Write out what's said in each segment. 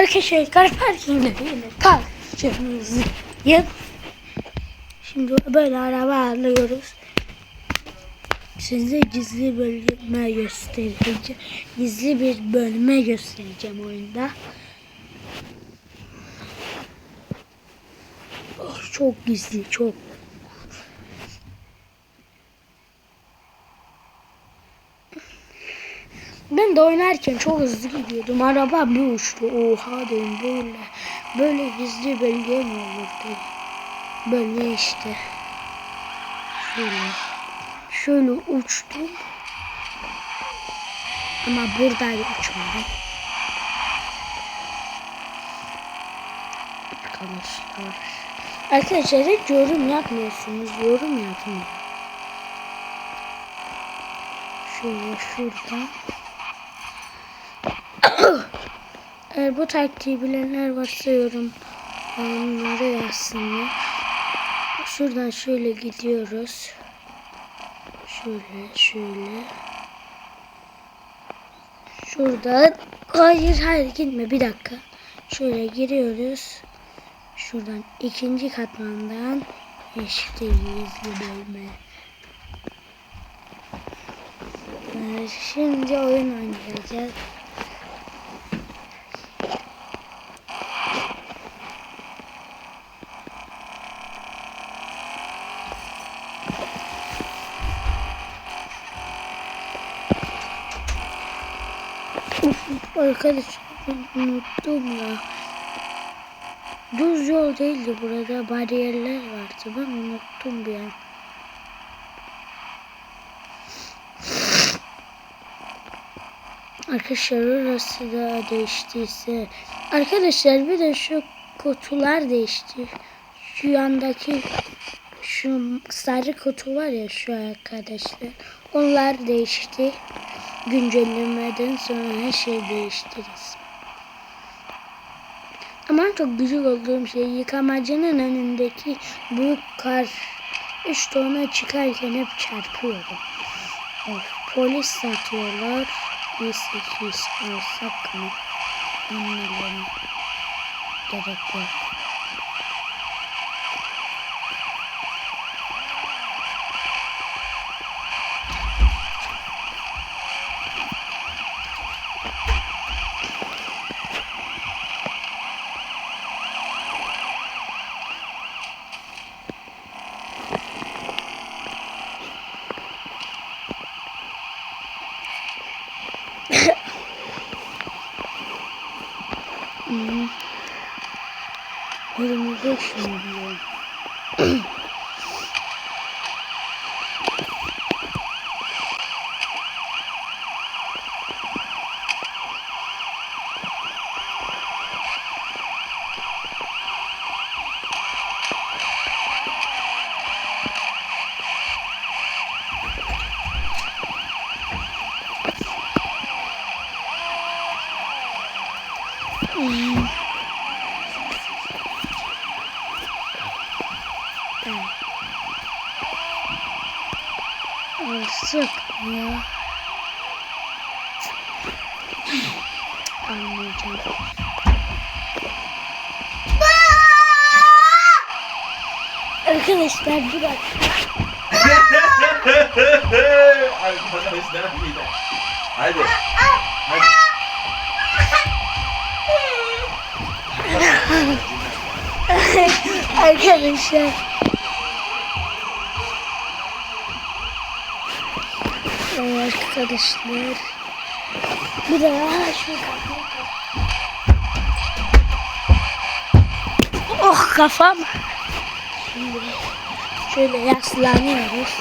Arkadaşlar kar parkingde yine karşınızdayım. Şimdi böyle araba alıyoruz. Size gizli bölme göstereceğim. Gizli bir bölme göstereceğim oyunda. Oh, çok gizli, çok. Ben de oynarken çok hızlı gidiyordum. Araba bir uçtu. Oha dedim böyle. Böyle gizli bölge mi olur dedim. Böyle işte. Şöyle. Şöyle uçtum. Ama buradan uçmadım. Arkadaşlar. Arkadaşlar hiç yorum yapmıyorsunuz. Yorum yapın. Şöyle şuradan. Eğer bu taktiği bilenler varsa yorum onları yazsınlar. Şuradan şöyle gidiyoruz. Şöyle şöyle. Şuradan hayır hayır gitme bir dakika. Şöyle giriyoruz. Şuradan ikinci katmandan işte gizli bölme. Ee, Şimdi oyun oynayacağız. Arkadaşlar unuttum ya. Düz yol değildi burada bariyerler vardı. Ben unuttum bir an. Arkadaşlar orası da değiştiyse. Arkadaşlar bir de şu kutular değişti. Şu yandaki şu sarı kutu var ya şu arkadaşlar. Onlar değişti. Güncellemeden sonra her şey değiştiririz. Ama çok güzel olduğum şey yıkamacının önündeki büyük kar. İşte ona çıkarken hep çarpıyorum. Of, polis satıyorlar. Bir sekiz alsak mı? Gerek yok. 25 milyon. Mm-hmm. Alsak ya. Almayacağım. Arkadaşlar bir dakika. Arkadaşlar bir de. Hadi. Hadi. Arkadaşlar. Arkadaşlar. Bir daha şu kapıyı Oh kafam. Şimdi şöyle yaslanıyoruz.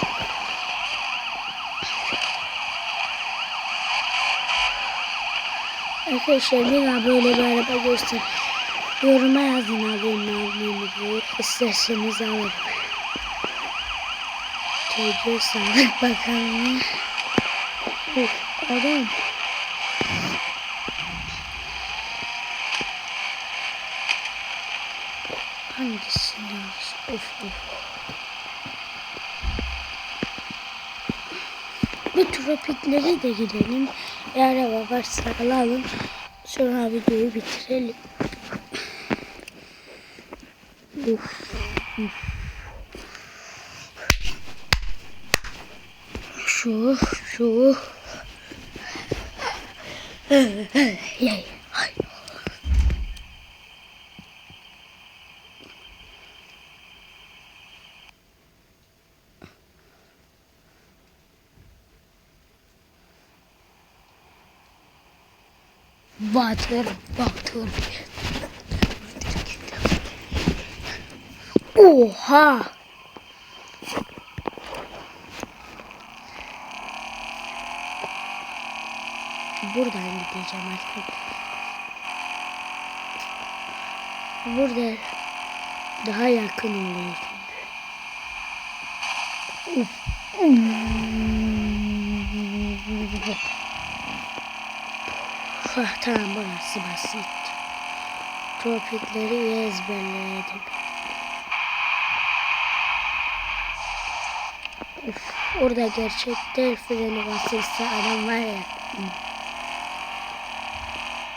Arkadaşlar bir daha böyle bir araba görsün. Yoruma yazın abone olmayı. İsterseniz alırım. Çocuğu sağlık bakalım. Of adam. Hangisini alırız? Of of. Bir tropiklere de gidelim. Bir araba varsa alalım. Sonra videoyu bitirelim. Uf. uf. Şu, şu. Batır, batır. Oha! Buradan gideceğim artık. Burada daha yakın oluyor. Uf. Hah, tamam burası basit. Tropikleri iyi ezberledim. Uf, orada gerçekte freni basılsa adam var ya. hı.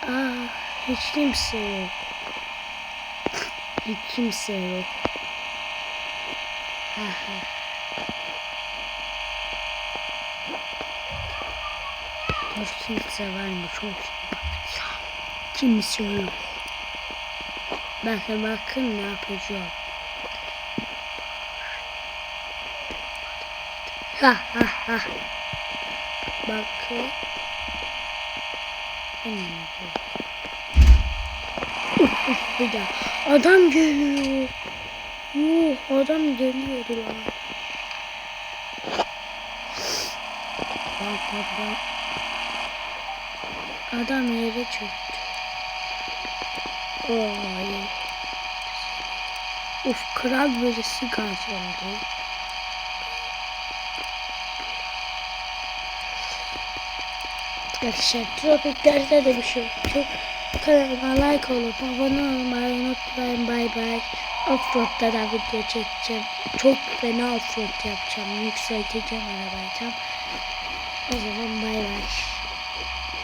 Aa, hiç kimse yok. Hiç kimse yok. Aha. Dur kimse var mı? Çok. Kimse yok. Bakın bakın ne yapacağım. Ha ha ha. Bakın. Hmm, daha. Adam geliyor. Yuh adam geliyordu lan. Bak bak bak. Adam yere çöktü. Oy. Uf kral birisi kazandı. Arkadaşlar tropiklerde de bir şey yok. Çok kanalıma like olup abone olmayı unutmayın. Bay bay. Offroad'da da video çekeceğim. Çok fena offroad yapacağım. Yükselteceğim arabayı tam. O zaman bay.